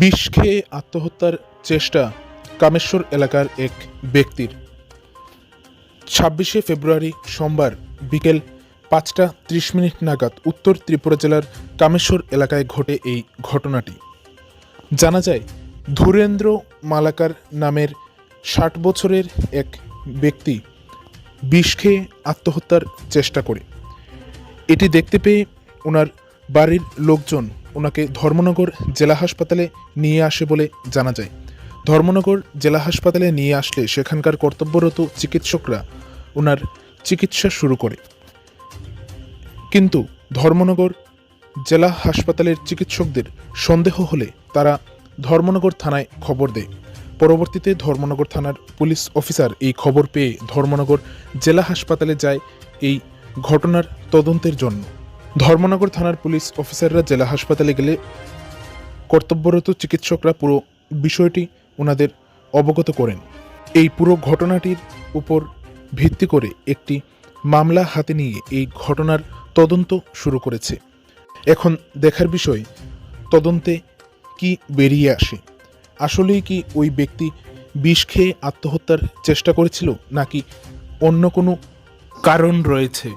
বিষ খেয়ে আত্মহত্যার চেষ্টা কামেশ্বর এলাকার এক ব্যক্তির। ছাব্বিশে ফেব্রুয়ারি সোমবার বিকেল পাঁচটা ত্রিশ মিনিট নাগাদ উত্তর ত্রিপুরা জেলার কামেশ্বর এলাকায় ঘটে এই ঘটনাটি। জানা যায়, ধুরেন্দ্র মালাকার নামের ষাট বছরের এক ব্যক্তি বিষ খেয়ে আত্মহত্যার চেষ্টা করে। এটি দেখতে পেয়ে ওনার বাড়ির লোকজন ওনাকে ধর্মনগর জেলা হাসপাতালে নিয়ে আসে বলে জানা যায়। ধর্মনগর জেলা হাসপাতালে নিয়ে আসলে সেখানকার কর্তব্যরত চিকিৎসকরা ওনার চিকিৎসা শুরু করে। কিন্তু ধর্মনগর জেলা হাসপাতালের চিকিৎসকদের সন্দেহ হলে তারা ধর্মনগর থানায় খবর দেয়। পরবর্তীতে ধর্মনগর থানার পুলিশ অফিসার এই খবর পেয়ে ধর্মনগর জেলা হাসপাতালে যায় এই ঘটনার তদন্তের জন্য। ধর্মনগর থানার পুলিশ অফিসাররা জেলা হাসপাতালে গেলে কর্তব্যরত চিকিৎসকরা পুরো বিষয়টি ওনাদের অবগত করেন। এই পুরো ঘটনাটির উপর ভিত্তি করে একটি মামলা হাতে নিয়ে এই ঘটনার তদন্ত শুরু করেছে। এখন দেখার বিষয়, তদন্তে কি বেরিয়ে আসে? আসলেই কি ওই ব্যক্তি বিষ খেয়ে আত্মহত্যার চেষ্টা করেছিল নাকি অন্য কোনো কারণ রয়েছে?